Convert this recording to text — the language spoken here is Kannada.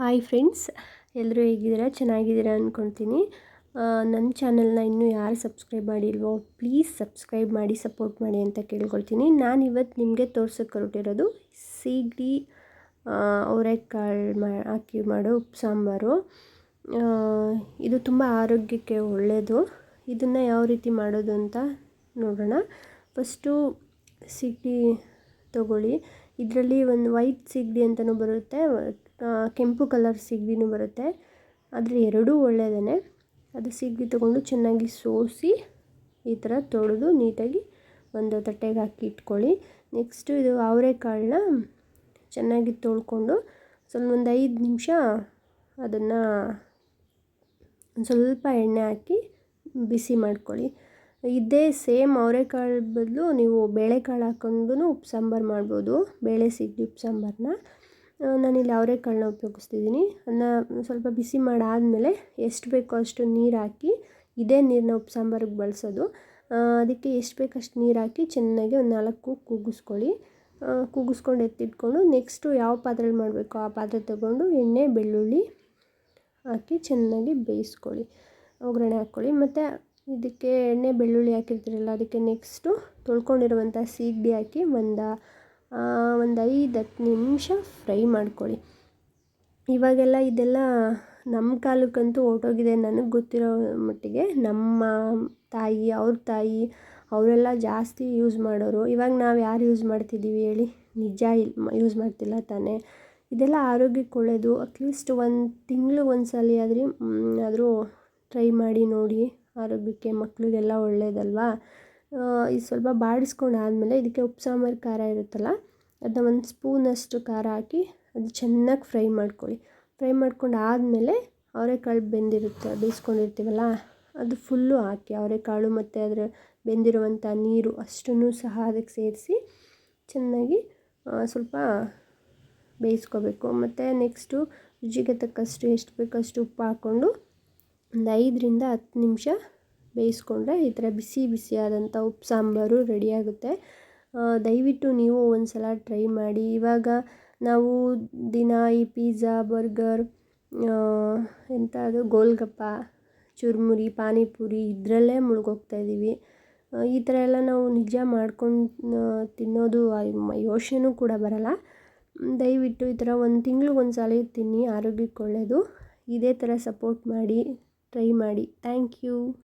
ಹಾಯ್ ಫ್ರೆಂಡ್ಸ್ ಎಲ್ಲರೂ ಹೇಗಿದ್ದೀರಾ? ಚೆನ್ನಾಗಿದ್ದೀರಾ ಅಂದ್ಕೊಳ್ತೀನಿ ನನ್ನ ಚಾನಲ್ನ ಇನ್ನೂ ಯಾರು ಸಬ್ಸ್ಕ್ರೈಬ್ ಮಾಡಿಲ್ವೋ ಪ್ಲೀಸ್ ಸಬ್ಸ್ಕ್ರೈಬ್ ಮಾಡಿ ಸಪೋರ್ಟ್ ಮಾಡಿ ಅಂತ ಕೇಳ್ಕೊಳ್ತೀನಿ. ನಾನು ಇವತ್ತು ನಿಮಗೆ ತೋರ್ಸೋಕ್ಕೆ ಹೊರಟಿರೋದು ಸೀಗಡಿ ಅವರೆಕಾಳು ಮಾ ಹಾಕಿ ಮಾಡೋ ಉಪ್ಪು ಸಾಂಬಾರು. ಇದು ತುಂಬ ಆರೋಗ್ಯಕ್ಕೆ ಒಳ್ಳೆಯದು ಇದನ್ನು ಯಾವ ರೀತಿ ಮಾಡೋದು ಅಂತ ನೋಡೋಣ. ಫಸ್ಟು ಸಿಗಡಿ ತಗೊಳ್ಳಿ. ಇದರಲ್ಲಿ ಒಂದು ವೈಟ್ ಸಿಗಡಿ ಅಂತಲೂ ಬರುತ್ತೆ. ಕೆಂಪು ಕಲರ್ ಸಿಗ್ವಿನೂ ಬರುತ್ತೆ. ಆದರೆ ಎರಡೂ ಒಳ್ಳೆಯದೇ ಅದು ಸಿಗ್ವಿ ತೊಗೊಂಡು ಚೆನ್ನಾಗಿ ಸೋಸಿ ಈ ಥರ ತೊಳೆದು ನೀಟಾಗಿ ಒಂದು ತಟ್ಟೆಗೆ ಹಾಕಿ ಇಟ್ಕೊಳ್ಳಿ. ನೆಕ್ಸ್ಟು ಇದು ಅವರೆಕಾಳನ್ನ ಚೆನ್ನಾಗಿ ತೊಳ್ಕೊಂಡು ಸ್ವಲ್ಪ ಒಂದು ಐದು ನಿಮಿಷ ಅದನ್ನು ಸ್ವಲ್ಪ ಎಣ್ಣೆ ಹಾಕಿ ಬಿಸಿ ಮಾಡ್ಕೊಳ್ಳಿ. ಇದೇ ಸೇಮ್ ಅವರೆಕಾಳು ಬದಲು ನೀವು ಬೇಳೆಕಾಳು ಹಾಕೊಂಡು ಉಪ್ಪು ಸಾಂಬಾರು ಮಾಡ್ಬೋದು. ಬೇಳೆ ಸಿಗಡಿ ಉಪ್ಪು ಸಾಂಬಾರನ್ನ ನಾನಿಲ್ಲಿ ಅವರೆಕಾಳನ್ನ ಉಪಯೋಗಿಸ್ತಿದ್ದೀನಿ. ಅದನ್ನ ಸ್ವಲ್ಪ ಬಿಸಿ ಮಾಡಾದಮೇಲೆ ಎಷ್ಟು ಬೇಕೋ ಅಷ್ಟು ನೀರು ಹಾಕಿ, ಇದೇ ನೀರನ್ನ ಉಪ್ಪು ಸಾಂಬಾರಿಗೆ ಬಳಸೋದು. ಅದಕ್ಕೆ ಎಷ್ಟು ಬೇಕೋ ಅಷ್ಟು ನೀರು ಹಾಕಿ ಚೆನ್ನಾಗಿ ಒಂದು ನಾಲ್ಕು ಕೂಗಿಸ್ಕೊಳ್ಳಿ. ಕೂಗಿಸ್ಕೊಂಡು ಎತ್ತಿಟ್ಕೊಂಡು ನೆಕ್ಸ್ಟು ಯಾವ ಪಾತ್ರೆಲಿ ಮಾಡಬೇಕು ಆ ಪಾತ್ರೆ ತಗೊಂಡು ಎಣ್ಣೆ, ಬೆಳ್ಳುಳ್ಳಿ ಹಾಕಿ ಚೆನ್ನಾಗಿ ಬೇಯಿಸ್ಕೊಳ್ಳಿ. ಒಗ್ಗರಣೆ ಹಾಕ್ಕೊಳ್ಳಿ. ಮತ್ತು ಇದಕ್ಕೆ ಎಣ್ಣೆ, ಬೆಳ್ಳುಳ್ಳಿ ಹಾಕಿರ್ತೀರಲ್ಲ, ಅದಕ್ಕೆ ನೆಕ್ಸ್ಟು ತೊಳ್ಕೊಂಡಿರುವಂಥ ಸೀಗಡಿ ಹಾಕಿ ಒಂದು ಒಂದು ಐದು ಹತ್ತು ನಿಮಿಷ ಫ್ರೈ ಮಾಡ್ಕೊಳ್ಳಿ. ಇವಾಗೆಲ್ಲ ಇದೆಲ್ಲ ನಮ್ಮ ಕಾಲಕ್ಕಂತೂ ಹೊರ್ಟೋಗಿದೆ ನನಗೆ ಗೊತ್ತಿರೋ ಮಟ್ಟಿಗೆ. ನಮ್ಮ ತಾಯಿ, ಅವ್ರ ತಾಯಿ, ಅವರೆಲ್ಲ ಜಾಸ್ತಿ ಯೂಸ್ ಮಾಡೋರು. ಇವಾಗ ನಾವು ಯಾರು ಯೂಸ್ ಮಾಡ್ತಿದ್ದೀವಿ ಹೇಳಿ? ನಿಜ ಇಲ್ಲ ಯೂಸ್ ಮಾಡ್ತಿಲ್ಲ ತಾನೇ. ಇದೆಲ್ಲ ಆರೋಗ್ಯಕ್ಕೆ ಒಳ್ಳೆಯದು ಅಟ್ಲೀಸ್ಟ್ ಒಂದು ತಿಂಗಳು ಒಂದು ಸಲ ಆದ್ರೂ ಆದರೂ ಟ್ರೈ ಮಾಡಿ ನೋಡಿ. ಆರೋಗ್ಯಕ್ಕೆ ಮಕ್ಕಳಿಗೆಲ್ಲ ಒಳ್ಳೆಯದಲ್ವಾ ಇದು ಸ್ವಲ್ಪ ಬಾಡಿಸ್ಕೊಂಡು ಆದಮೇಲೆ ಇದಕ್ಕೆ ಉಪ್ಪು, ಸಾಂಬಾರು ಖಾರ ಇರುತ್ತಲ್ಲ ಅದನ್ನ ಒಂದು ಸ್ಪೂನಷ್ಟು ಖಾರ ಹಾಕಿ ಅದು ಚೆನ್ನಾಗಿ ಫ್ರೈ ಮಾಡ್ಕೊಳ್ಳಿ. ಫ್ರೈ ಮಾಡ್ಕೊಂಡು ಆದಮೇಲೆ ಅವರೆಕಾಳು ಬೆಂದಿರುತ್ತೆ ಬೇಯಿಸ್ಕೊಂಡಿರ್ತೀವಲ್ಲ, ಅದು ಫುಲ್ಲು ಹಾಕಿ ಅವರೆಕಾಳು ಮತ್ತು ಅದರ ಬೆಂದಿರುವಂಥ ನೀರು ಅಷ್ಟನ್ನೂ ಸಹ ಅದಕ್ಕೆ ಸೇರಿಸಿ ಚೆನ್ನಾಗಿ ಸ್ವಲ್ಪ ಬೇಯಿಸ್ಕೋಬೇಕು. ಮತ್ತು ನೆಕ್ಸ್ಟು ರುಚಿಗೆ ತಕ್ಕಷ್ಟು ಎಷ್ಟು ಬೇಕಷ್ಟು ಉಪ್ಪು ಹಾಕ್ಕೊಂಡು ಒಂದು ಐದರಿಂದ ಹತ್ತು ನಿಮಿಷ ಬೇಯಿಸ್ಕೊಂಡ್ರೆ ಈ ಥರ ಬಿಸಿ ಬಿಸಿಯಾದಂಥ ಉಪ್ಪು, ಸಾಂಬಾರು ರೆಡಿಯಾಗುತ್ತೆ ದಯವಿಟ್ಟು ನೀವು ಒಂದು ಸಲ ಟ್ರೈ ಮಾಡಿ. ಇವಾಗ ನಾವು ದಿನ ಈ ಪಿಝಾ ಬರ್ಗರ್ ಎಂಥ ಅದು ಗೋಲ್ಗಪ್ಪ, ಚುರುಮುರಿ, ಪಾನಿಪುರಿ ಇದರಲ್ಲೇ ಮುಳುಗೋಗ್ತಾ ಇದ್ದೀವಿ. ಈ ಥರ ಎಲ್ಲ ನಾವು ನಿಜ ಮಾಡ್ಕೊಂಡು ತಿನ್ನೋದು ಯೋಚನೆನೂ ಕೂಡ ಬರಲ್ಲ. ದಯವಿಟ್ಟು ಈ ಥರ ಒಂದು ತಿಂಗ್ಳಿಗೆ ಒಂದು ಸಲ ತಿನ್ನಿ, ಆರೋಗ್ಯಕ್ಕೆ ಒಳ್ಳೆಯದು ಇದೇ ಥರ ಸಪೋರ್ಟ್ ಮಾಡಿ ಟ್ರೈ ಮಾಡಿ. Thank you